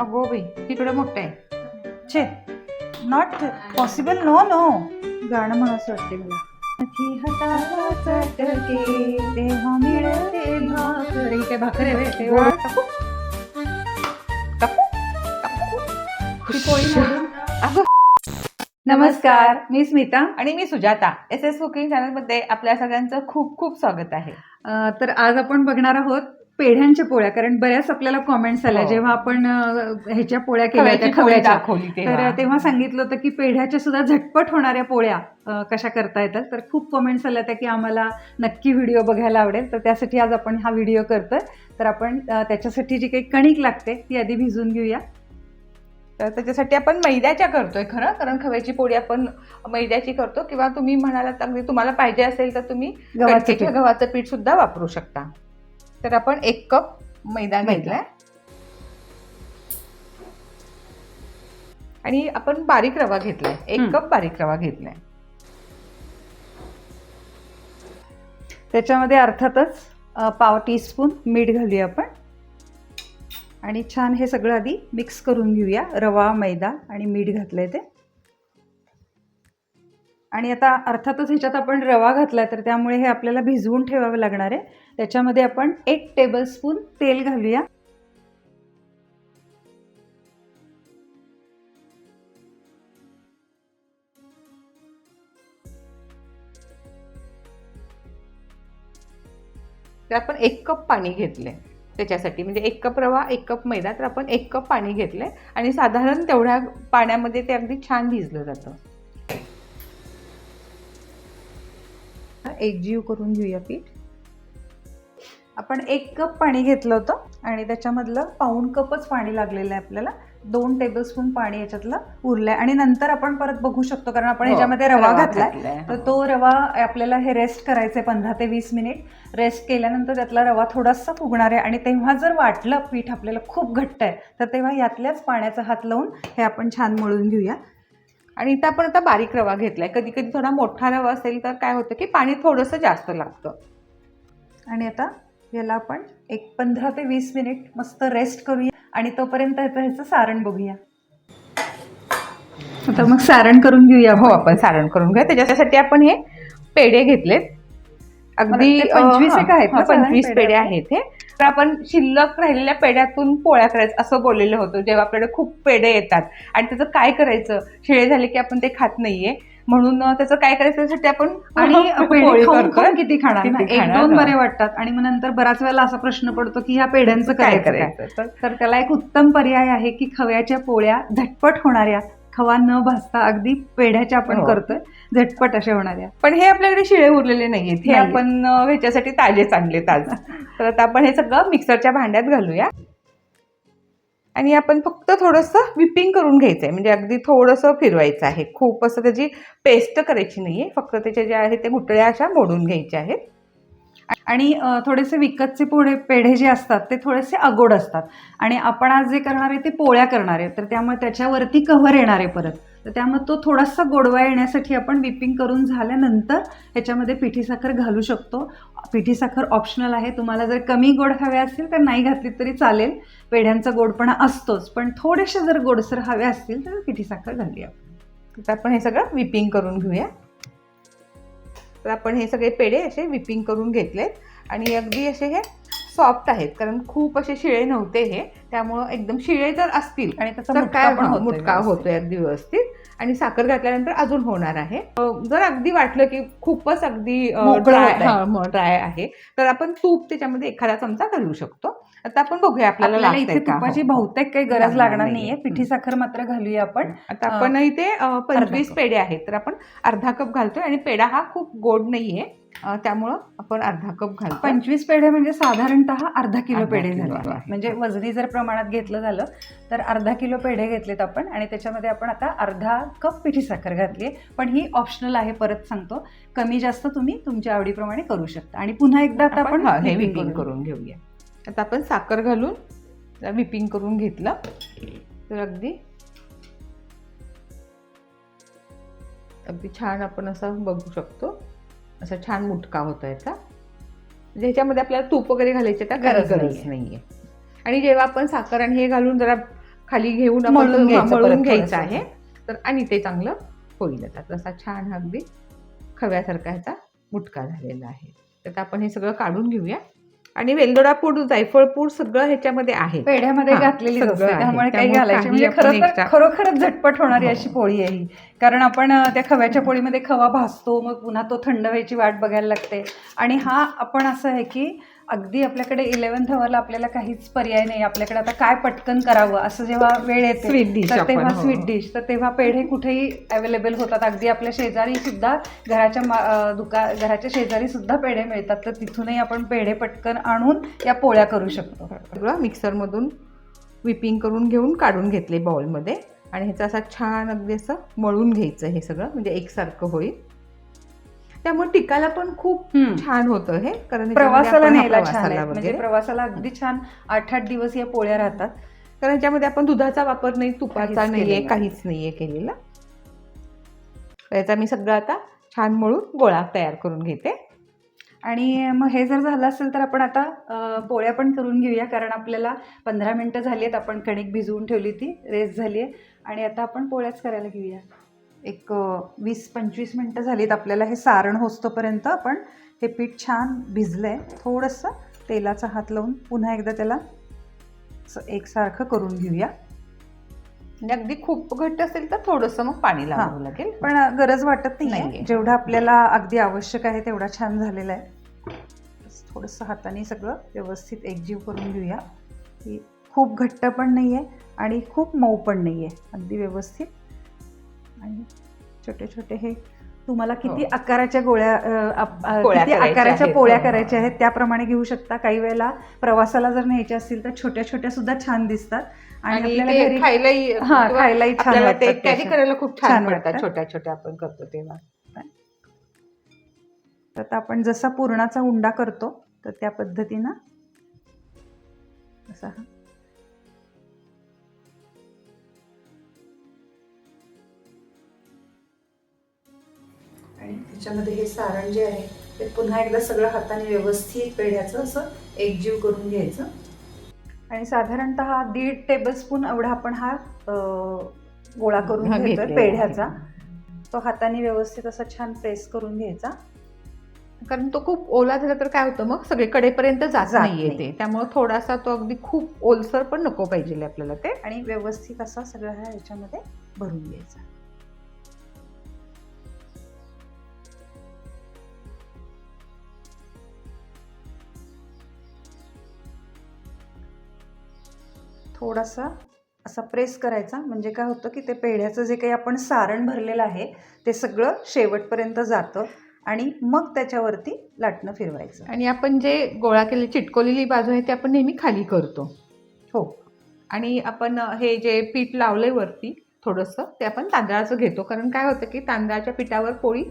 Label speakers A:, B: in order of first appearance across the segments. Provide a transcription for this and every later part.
A: अगो बाई तिकडे मोठं आहे.
B: छे नॉट पॉसिबल नो नो गाणं म्हणून असं वाटते मला नमस्कार मी स्मिता.
A: आणि मी सुजाता. एस एस कुकिंग चॅनलमध्ये आपल्या सगळ्यांचं खूप खूप स्वागत आहे.
B: तर आज आपण बघणार आहोत पेढ्यांच्या पोळ्या कारण बऱ्याच आपल्याला कॉमेंट्स आल्या
A: हो.
B: जेव्हा आपण अं, ह्याच्या पोळ्या केल्या
A: खव्याची
B: होत्या
A: पोळी
B: खव्याच्या.
A: दाखवली
B: तर
A: तेव्हा.
B: सांगितलं होतं की पेढ्याच्या सुद्धा झटपट होणाऱ्या पोळ्या अ, कशा करता येतात. तर खूप कमेंट्स आल्या त्या की आम्हाला नक्की व्हिडिओ बघायला आवडेल. तर त्यासाठी आज आपण हा व्हिडिओ करतोय. तर आपण अ, त्याच्यासाठी जी काही कणिक लागते ती आधी भिजून घेऊया.
A: तर त्याच्यासाठी आपण मैद्याच्या करतोय खरं? कारण खव्याची पोळी आपण मैद्याची करतो. किंवा तुम्ही म्हणालात अगदी तुम्हाला पाहिजे असेल तर तुम्ही
B: गव्हाचं
A: कणकेच्या
B: पीठ.
A: गव्हाचं पीठ सुद्धा वापरू शकता. तर आपण एक कप मैदा. घेतलाय. आणि आपण बारीक रवा घेतलाय. एक. कप बारीक रवा घेतलाय.
B: त्याच्यामध्ये अर्थातच पाव टीस्पून मीठ घालूया आपण. आणि छान हे सगळं आधी मिक्स करून घेऊया. रवा मैदा आणि मीठ घातलंय ते. आणि आता अर्थातच ह्याच्यात आपण रवा घातला तर त्यामुळे हे आपल्याला भिजवून ठेवावं लागणार आहे. त्याच्यामध्ये आपण एक टेबलस्पून तेल घालूया.
A: तर आपण एक कप पाणी घेतले त्याच्यासाठी. म्हणजे एक कप रवा एक कप मैदा तर आपण एक कप पाणी घेतलंय. आणि साधारण तेवढ्या पाण्यामध्ये ते अगदी छान भिजलं जातं.
B: एकजीव करून घेऊया पीठ. आपण एक कप पाणी घेतलं होतं आणि त्याच्यामधलं पाऊण कपच पाणी लागलेलं आहे आपल्याला. दोन टेबलस्पून पाणी याच्यातलं उरलंय. आणि नंतर आपण परत बघू शकतो कारण आपण
A: हो,
B: ह्याच्यामध्ये रवा घातलाय.
A: घातलाय,
B: तर
A: हो.
B: तो रवा आपल्याला हे रेस्ट करायचंय पंधरा ते वीस मिनिट रेस्ट केल्यानंतर त्यातला रवा थोडासा फुगणार आहे. आणि तेव्हा जर वाटलं पीठ आपल्याला खूप घट्ट आहे तर तेव्हा यातल्याच पाण्याचा हात लावून हे आपण छान मळून घेऊया.
A: आणि इथं आपण आता बारीक रवा घेतलाय. कधी कधी थोडा मोठा रवा असेल तर काय होतं की पाणी थोडंसं जास्त लागतं.
B: आणि आता याला आपण एक पंधरा ते वीस मिनिट मस्त रेस्ट करूया आणि तोपर्यंत ह्याचं ह्याचं सारण बघूया. आता मग सारण करून घेऊया.
A: हो आपण सारण करून घ्या त्याच्यासाठी आपण हे पेढे घेतलेत. अगदी
B: मला वाटतं 25
A: अं,
B: एक आहेत
A: पंचवीस
B: पेढे?
A: आहेत हे. तर आपण शिल्लक राहिलेल्या पेढ्यातून पोळ्या करायचं असं बोललेलं होतं. जेव्हा आपल्याकडे खूप पेढे येतात. आणि त्याचं काय करायचं? शिळे झाले की आपण ते खात नाहीये. म्हणून त्याचं काय करायचं त्यासाठी आपण
B: आणि पेढे
A: पोळी
B: खाऊन
A: करतोय.
B: खाऊन किती खाणार? ना? एक दोन. बरे वाटतात. आणि मग नंतर बराच वेळेला असा प्रश्न पडतो की ह्या पेढ्यांचं
A: काय
B: करायचं?
A: तर
B: त्याला एक उत्तम पर्याय आहे की खव्याच्या पोळ्या झटपट होणाऱ्या खवा न भाजता अगदी पेढ्याच्या आपण
A: हो.
B: करतोय. झटपट अशा होणाऱ्या.
A: पण हे आपल्याकडे शिळे उरलेले नाहीयेत. हे
B: नाहीये.
A: आपण अं, ह्याच्यासाठी ताजेच आणलेत आज तर आता आपण हे सगळं मिक्सरच्या भांड्यात घालूया. आणि आपण फक्त थोडंसं विपिंग करून घ्यायचं आहे म्हणजे अगदी थोडंसं फिरवायचं आहे. खूप असं त्याची पेस्ट करायची नाहीये. फक्त त्याच्या ज्या आहेत त्या गुटळ्या अशा मोडून घ्यायच्या आहेत.
B: आणि थोडेसे विकतचे पोळे पेढे जे असतात ते थोडेसे अगोड असतात. आणि आपण आज जे करणार आहे ते पोळ्या करणार आहे. तर त्यामुळे त्याच्यावरती कव्हर येणार आहे परत. तर त्यामुळे तो थोडासा गोडवा येण्यासाठी आपण विपिंग करून झाल्यानंतर ह्याच्यामध्ये पिठी साखर घालू शकतो. पिठी साखर ऑप्शनल आहे. तुम्हाला जर कमी गोड हवे असतील तर नाही घातली तरी चालेल. पेढ्यांचा गोडपणा असतोच. पण थोडेसे जर गोडसर हवे असतील तर पिठी साखर घालूया.
A: तर आपण हे सगळं विपिंग करून घेऊया. तर आपण हे सगळे पेढे असे विपिंग करून घेतलेत. आणि अगदी असे हे सॉफ्ट आहेत कारण खूप असे शिळे नव्हते हे. त्यामुळं एकदम शिळे जर असतील
B: आणि त्याचा
A: तर
B: मुटका
A: काय मुटका. होतोय अगदी व्यवस्थित. आणि साखर घातल्यानंतर अजून होणार आहे. जर अगदी वाटलं की खूपच अगदी ड्राय. ड्राय आहे तर आपण तूप त्याच्यामध्ये एखादा चमचा घालू शकतो. आता आपण बघूया आपल्याला
B: इथे
A: का?
B: तुपाची
A: हो.
B: बहुतेक काही गरज
A: लागणार नाहीये.
B: पिठी साखर मात्र घालूया आपण
A: आता आपण इथे पंचवीस. पेढे आहेत तर आपण अर्धा कप घालतोय आणि पेढा हा खूप गोड नाहीये त्यामुळं आपण अर्धा कप घालतो
B: पंचवीस पेढे म्हणजे साधारणतः अर्धा किलो पेढे झाले
A: आहे.
B: म्हणजे वजनी जर प्रमाणात घेतलं झालं तर अर्धा किलो पेढे घेतलेत आपण आणि त्याच्यामध्ये आपण आता अर्धा कप पिठी साखर घातली पण ही ऑप्शनल आहे परत सांगतो कमी जास्त तुम्ही तुमच्या आवडीप्रमाणे करू शकता आणि पुन्हा एकदा आता
A: आपण हा, हे. करून घेऊया आता आपण साखर घालून विपिंग करून घेतलं. तर अगदी अगदी छान आपण असं बघू शकतो. असा छान मुटका होतो याचा. म्हणजे ह्याच्यामध्ये आपल्याला तूप वगैरे घालायची आता
B: गरज
A: गरज गरज नाहीये. आणि जेव्हा आपण साखर आणि हे घालून जरा खाली घेऊन आपण
B: मळून घ्यायचं.
A: आहे तर आणि ते चांगलं होईल आता. तसा छान अगदी खव्यासारखा ह्याचा मुटका झालेला आहे. तर आपण हे सगळं काढून घेऊया. आणि वेलदोडा पूड जायफळ पूड सगळं ह्याच्यामध्ये आहे
B: पेढ्यामध्ये घातलेली. त्यामुळे काही घालायचे म्हणजे
A: आपण
B: खरं तर
A: extra-
B: खरोखरच झटपट होणारी
A: हो,
B: अशी. पोळी आहे ही कारण आपण त्या खव्याच्या पोळीमध्ये खवा भाजतो मग पुन्हा तो थंड व्हायची वाट बघायला लागते आणि हा आपण असं आहे की अगदी आपल्याकडे इलेव्हन्थ हवरला आपल्याला काहीच पर्याय नाही. आपल्याकडे आता काय पटकन करावं? असं जेव्हा वेळ येते
A: Sweet dish
B: तर
A: आपण,
B: तेव्हा
A: हो.
B: स्वीट डिश तर तेव्हा पेढे कुठेही अवेलेबल होतात. अगदी आपल्या शेजारी सुद्धा घराच्या मा- अं, दुका घराच्या शेजारी सुद्धा पेढे मिळतात. तर तिथूनही आपण पेढे पटकन आणून या पोळ्या करू शकतो.
A: सगळं मिक्सरमधून विपिंग करून घेऊन काढून घेतले बाउलमध्ये आणि ह्याचं असं छान अगदी असं मळून घ्यायचं हे सगळं. म्हणजे एकसारखं होईल. त्यामुळे टिकायला पण खूप. छान होतं हे कारण
B: प्रवासाला न्यायला छान म्हणजे प्रवासाला अगदी छान आठ आठ दिवस या पोळ्या राहतात.
A: कारण ह्याच्यामध्ये आपण दुधाचा वापर नाही तुपाचा नाहीये काहीच नाहीये केलेला. याचा मी सगळं आता छान मळून गोळा तयार करून घेते.
B: आणि मग हे जर झालं असेल तर आपण आता पोळ्या पण करून घेऊया कारण आपल्याला पंधरा मिनटं झाली आहेत आपण कणिक भिजवून ठेवली ती रेस्ट झाली आहे. आणि आता आपण पोळ्याच करायला घेऊया. एक वीस पंचवीस मिनटं झालीत आपल्याला हे सारण होस्तोपर्यंत आपण हे पीठ छान भिजलं आहे थोडंसं तेलाचा हात लावून पुन्हा एकदा त्याला एकसारखं करून घेऊया.
A: म्हणजे अगदी खूप घट्ट असेल तर थोडंसं मग पाणी लावावं लागेल.
B: पण गरज वाटत नाही. जेवढं आपल्याला अगदी आवश्यक आहे तेवढा छान झालेला आहे. थोडंसं हाताने सगळं व्यवस्थित एकजीव करून घेऊया. की खूप घट्ट पण नाही आहे आणि खूप मऊ पण नाही आहे अगदी व्यवस्थित आणि छोटे छोटे हे तुम्हाला किती
A: हो.
B: आकाराच्या गोळ्या किती आकाराच्या. पोळ्या
A: हो.
B: करायच्या आहेत त्याप्रमाणे घेऊ शकता काही वेळेला प्रवासाला जर न्यायच्या असतील तर छोट्या छोट्या सुद्धा छान दिसतात आणि
A: खायलाही
B: हा, छान
A: कॅरी. करायला खूप छान वाटतात
B: वाटतं.
A: छोट्या छोट्या आपण करतो तेव्हा
B: तर आता आपण जसा पुरणाचा उंडा करतो तर त्या पद्धतीनं असा आणि त्याच्यामध्ये हे सारण जे आहे ते पुन्हा एकदा सगळं हाताने व्यवस्थित पेढ्याचं असं एकजीव करून घ्यायचं. आणि साधारणतः दीड टेबलस्पून एवढा आपण हा गोळा करून घेतोय. पेढ्याचा. तो हाताने व्यवस्थित असा छान प्रेस करून घ्यायचा.
A: कारण तो खूप ओला झाला तर काय होतं मग? सगळे कडेपर्यंत जात
B: नाही.
A: ते. त्यामुळे थोडासा तो अगदी खूप ओलसर पण नको पाहिजे आपल्याला ते.
B: आणि व्यवस्थित असा सगळं ह्या ह्याच्यामध्ये भरून घ्यायचा. थोडासा असा प्रेस करायचा. म्हणजे काय होतं की ते पेढ्याचं जे काही आपण सारण भरलेलं आहे ते सगळं शेवटपर्यंत जातं आणि मग त्याच्यावरती लाटणं फिरवायचं.
A: आणि आपण जे गोळा केले चिटकवलेली बाजू आहे ते आपण नेहमी खाली करतो.
B: हो.
A: आणि आपण हे जे पीठ लावलंय वरती थोडंसं ते आपण तांदळाचं घेतो. कारण काय होतं की तांदळाच्या पिठावर पोळी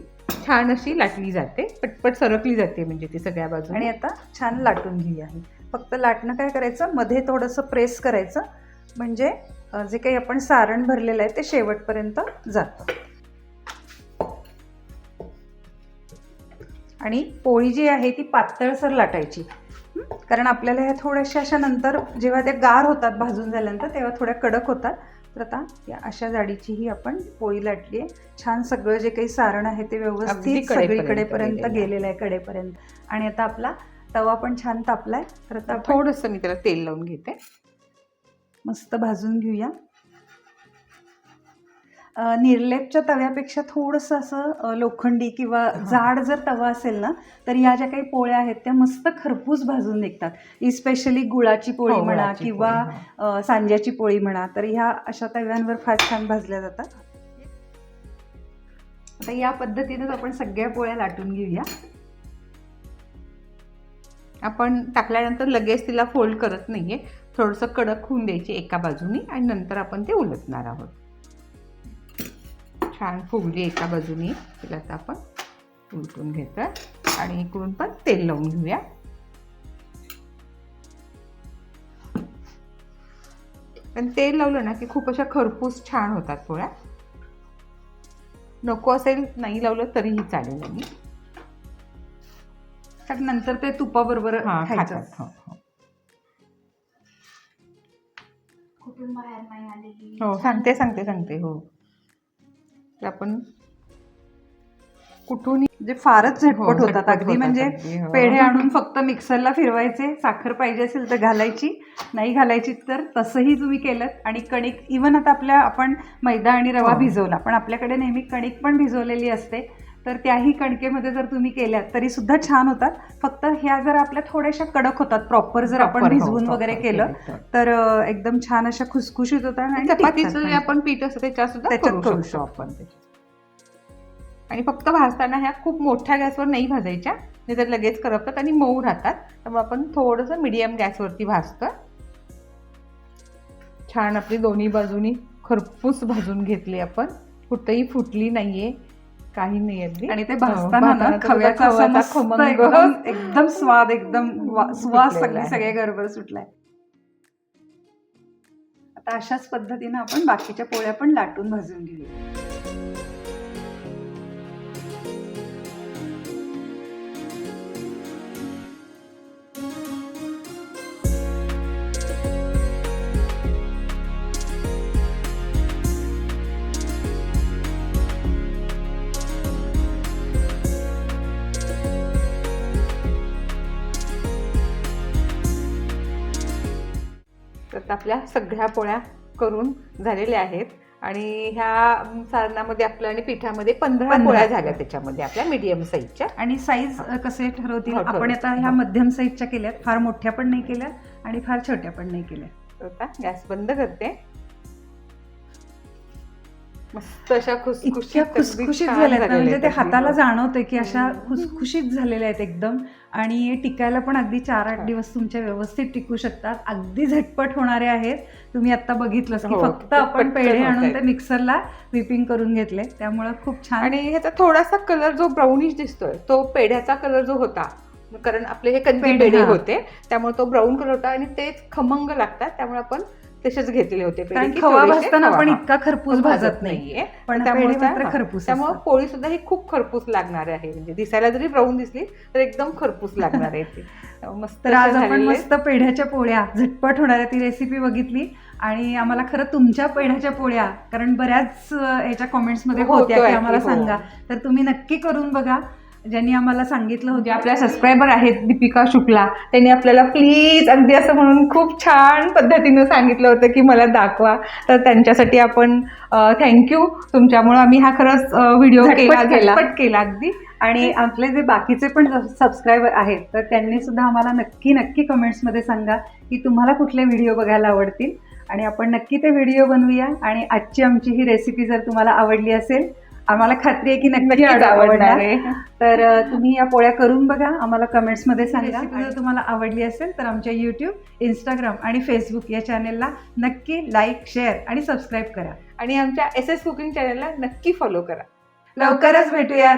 A: छान अशी लाटली जाते. पटपट सरकली जाते म्हणजे ती सगळ्या बाजू
B: आणि आता छान लाटून घेऊया. ही फक्त लाटणं काय करायचं? मध्ये थोडंसं प्रेस करायचं. म्हणजे जे काही आपण सारण भरलेलं आहे ते शेवटपर्यंत जातं. आणि पोळी जी आहे ती पातळसर लाटायची? कारण आपल्याला ह्या थोड्याशा अशा नंतर जेव्हा त्या गार होतात भाजून झाल्यानंतर तेव्हा थोड्या कडक होतात. तर आता या अशा जाडीची ही आपण पोळी लाटली आहे. छान सगळं जे काही सारण आहे ते व्यवस्थित
A: कडेपर्यंत
B: सगळीकडेपर्यंत.
A: गेलेलं आहे
B: कडेपर्यंत. आणि आता आपला तवा पण छान तापलाय. तर आता
A: थोडंसं मी त्याला तेल लावून घेते.
B: मस्त भाजून घेऊया. निर्लेपच्या तव्यापेक्षा थोडंसं असं लोखंडी किंवा जाड जर तवा असेल ना तर या ज्या काही पोळ्या आहेत त्या मस्त खरपूस भाजून निघतात. इस्पेशली गुळाची पोळी
A: हो,
B: म्हणा किंवा सांज्याची पोळी म्हणा तर ह्या अशा तव्यांवर फार छान भाजल्या जातात. आता या पद्धतीनेच आपण सगळ्या पोळ्या लाटून घेऊया.
A: आपण टाकल्यानंतर लगेच तिला फोल्ड करत नाही आहे थोडंसं कडक होऊन द्यायची एका बाजूनी आणि नंतर आपण ते उलटणार आहोत. छान फुगली एका बाजूनी. तिला आता आपण उलटून घेतो आणि इकडून पण तेल लावून घेऊया. पण तेल लावलं ना की खूप अशा खरपूस छान होतात पोळ्या. नको असेल नाही लावलं तरीही चालेल. आणि
B: कारण नंतर ते तुपाबरोबर
A: हा
B: खायचं.
A: खातात हो, हो.
B: खूप
C: कुठून बाहेर नाही आलेली.
A: हो सांगते सांगते सांगते हो. तर आपण कुठून
B: जे फारच झटपट
A: हो,
B: होतात.
A: झटपट
B: अगदी
A: होतात
B: म्हणजे
A: अगदी, हो.
B: पेढे आणून फक्त मिक्सरला फिरवायचे साखर पाहिजे असेल तर घालायची नाही घालायची तर तसंही तुम्ही केलं आणि कणिक इवन आता आपल्या आपण मैदा आणि रवा
A: हो.
B: भिजवला. पण आपल्याकडे नेहमी कणिक पण भिजवलेली असते. तर त्याही कणकेमध्ये जर तुम्ही केल्यात तरी सुद्धा छान होतात. फक्त ह्या जर आपल्या थोड्याशा कडक होतात प्रॉपर जर आपण
A: हो,
B: भिजवून वगैरे केलं
A: तर.
B: तर एकदम छान अशा खुसखुशीत होतात आणि
A: चपातीचं जे. आपण पीठ असतं त्याच्यात सुद्धा
B: त्याच्यात
A: करू शकतो. आपण आणि फक्त भाजताना ह्या खूप मोठ्या गॅसवर नाही भाजायच्या नाही तर लगेच करपतात आणि मऊ राहतात. त्यामुळे आपण थोडंसं मिडियम गॅसवरती भाजतो छान आपली दोन्ही बाजूनी खरपूस भाजून घेतली आपण. कुठंही फुटली नाहीये. काही नाही अगदी.
B: आणि ते भाजताना ना खव्याचा एकदम स्वाद एकदम सुवास सगळे. सगळे गडबड सुटलाय. आता अशाच पद्धतीनं आपण बाकीच्या पोळ्या पण लाटून भाजून घेऊया.
A: आपल्या सगळ्या पोळ्या करून झालेल्या आहेत आणि ह्या सारणामध्ये आपल्या आणि पिठामध्ये पंधरा पोळ्या. झाल्या त्याच्यामध्ये आपल्या मीडियम साईजच्या
B: आणि साईज कसे ठरवतील
A: हो,
B: आपण. आता ह्या. मध्यम साईजच्या केल्यात फार मोठ्या पण नाही केल्या आणि फार छोट्या पण नाही केल्या
A: आता गॅस बंद करते मस्त अशा खुसखुशीत
B: इतक्या खुसखुशीत
A: झालेल्या
B: म्हणजे ते हाताला. जाणवतंय की अशा. खुसखुशीत झालेल्या आहेत एकदम आणि टिकायला पण अगदी चार आठ. दिवस तुमच्या व्यवस्थित टिकू शकतात अगदी झटपट होणारे आहेत तुम्ही आता बघितलं की
A: हो,
B: फक्त आपण पेढे आणून. ते मिक्सरला विपिंग करून घेतले त्यामुळे खूप छान
A: आणि ह्याचा थोडासा कलर जो ब्राउनिश दिसतोय तो पेढ्याचा कलर जो होता कारण आपले हे कंदी
B: पेढे.
A: होते त्यामुळे तो ब्राऊन कलर होता आणि तेच खमंग लागतात त्यामुळे आपण तसेच घेतले होते
B: कारण
A: की
B: खवा
A: थोडेसे
B: भाजताना
A: खवा,
B: आपण. इतका खरपूस भाजत नाही
A: नाहीये.
B: पण
A: त्यामुळे
B: मात्र. खरपूस
A: त्यामुळे. पोळी सुद्धा ही खूप खरपूस लागणार आहे. म्हणजे दिसायला जरी ब्राऊन दिसली तर एकदम खरपूस लागणार आहे ती. मस्त
B: आज आपण मस्त पेढ्याच्या पोळ्या. झटपट होणाऱ्या ती रेसिपी बघितली. आणि आम्हाला खरं तुमच्या पेढ्याच्या पोळ्या कारण बऱ्याच याच्या कॉमेंट्समध्ये
A: होतोय
B: की, आम्हाला
A: हो.
B: सांगा. तर तुम्ही नक्की करून बघा. ज्यांनी आम्हाला सांगितलं होतं
A: आपल्या सबस्क्रायबर आहेत दीपिका शुक्ला त्यांनी आपल्याला प्लीज अगदी असं म्हणून खूप छान पद्धतीनं सांगितलं होतं की मला दाखवा. तर त्यांच्यासाठी आपण थँक्यू तुमच्यामुळे आम्ही हा खरंच व्हिडिओ केला
B: केला.
A: अगदी.
B: आणि आपले जे बाकीचे पण सबस्क्रायबर आहेत तर त्यांनी सुद्धा आम्हाला नक्की नक्की कमेंट्समध्ये सांगा की तुम्हाला कुठले व्हिडिओ बघायला आवडतील. आणि आपण नक्की ते व्हिडिओ बनवूया. आणि आजची आमची ही रेसिपी जर तुम्हाला आवडली असेल आम्हाला खात्री आहे की नक्की आवडणार तर तुम्ही या पोळ्या करून बघा. आम्हाला कमेंट्समध्ये सांगा. जर तुम्हाला आवडली असेल तर आमच्या यूट्यूब इंस्टाग्राम आणि फेसबुक या चॅनेलला नक्की लाईक शेअर आणि सबस्क्राईब करा.
A: आणि आमच्या एस एस कुकिंग चॅनलला नक्की फॉलो करा.
B: लवकरच भेटूयात.